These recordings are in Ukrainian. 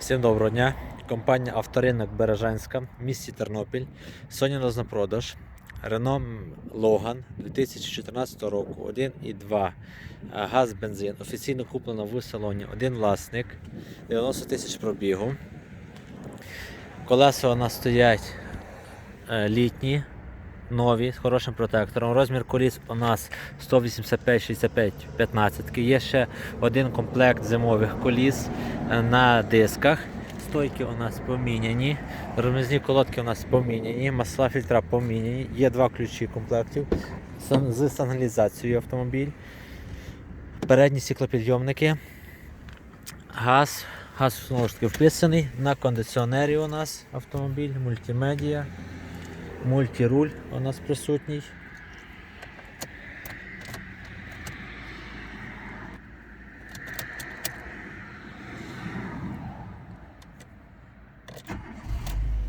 Всім доброго дня. Компанія Авторинок Бережанська місті Тернопіль. Сьогодні на продаж Renault Logan 2014 року 1,2 газ бензин. Офіційно куплено в салоні один власник, 90 тисяч пробігу. Колеса у нас стоять е, літні, нові, з хорошим протектором. Розмір коліс у нас 185 65 15 Є ще один комплект зимових коліс е, на дисках. Стойки у нас поміняні, тормозні колодки у нас поміняні, масла фільтра поміняні. Є два ключі комплектів з сигналізацією автомобіль. Передні стеклопідйомники. Газ. Газ знову ж таки вписаний. На кондиціонері у нас автомобіль, мультимедіа, мультируль у нас присутній.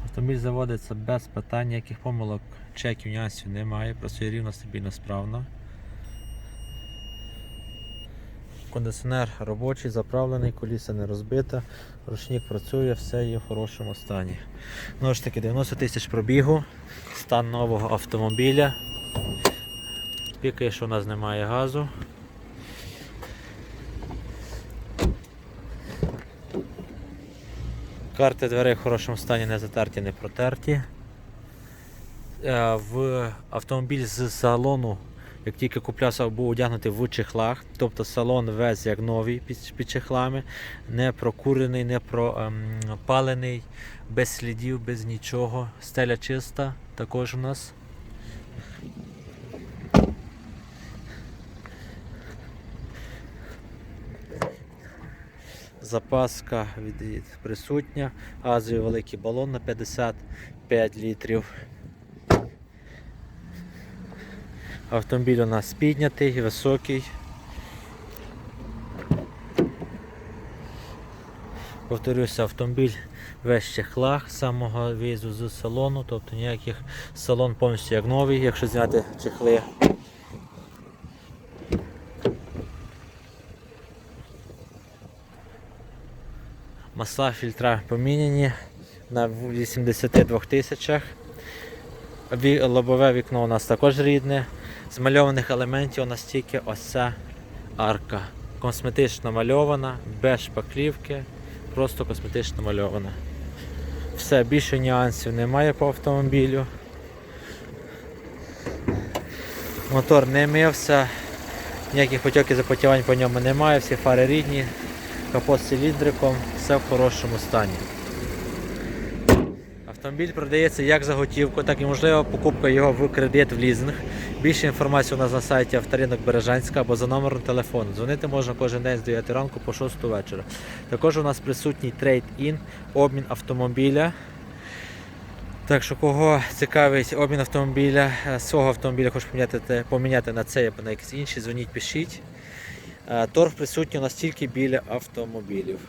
Автомобіль заводиться без питань, ніяких помилок, чеків, нюансів немає, працює рівно, стабільно, справно. Кондиціонер робочий, заправлений, коліса не розбита, ручник працює, все є в хорошому стані. Знову ж таки, 90 тисяч пробігу, стан нового автомобіля. Пікає, що у нас немає газу. Карти дверей в хорошому стані не затерті, не протерті. Е, В автомобіль з салону, як тільки куплявся, був одягнутий в чехлах. Тобто салон весь як новий під, під чехлами, не прокурений, не пропалений, без слідів, без нічого. Стеля чиста також у нас. Запаска від присутня, газовий великий балон на 55 літрів. Автомобіль у нас піднятий, високий. Повторюся, автомобіль весь чехлах самого виїзду з салону, тобто ніяких салон повністю як новий, якщо зняти чехли. Масла фільтра поміняні на 82 тисячах. Лобове вікно у нас також рідне. Мальованих елементів у нас тільки ось ця арка. Косметично мальована, без шпаклівки, просто косметично мальована. Все, більше нюансів немає по автомобілю. Мотор не мився, ніяких потьоків запотівань по ньому немає, всі фари рідні, капот з циліндриком, все в хорошому стані. Автомобіль продається як за готівку, так і можлива покупка його в кредит в лізинг. Більше інформації у нас на сайті Авторинок Бережанська або за номером телефону. Дзвонити можна кожен день з 9 ранку по 6 вечора. Також у нас присутній трейд-ін, обмін автомобіля. Так що кого цікавить обмін автомобіля, е, свого автомобіля хоче поміняти, поміняти на цей або на якийсь інший, дзвоніть, пишіть. Е, Торг присутній у нас тільки біля автомобілів.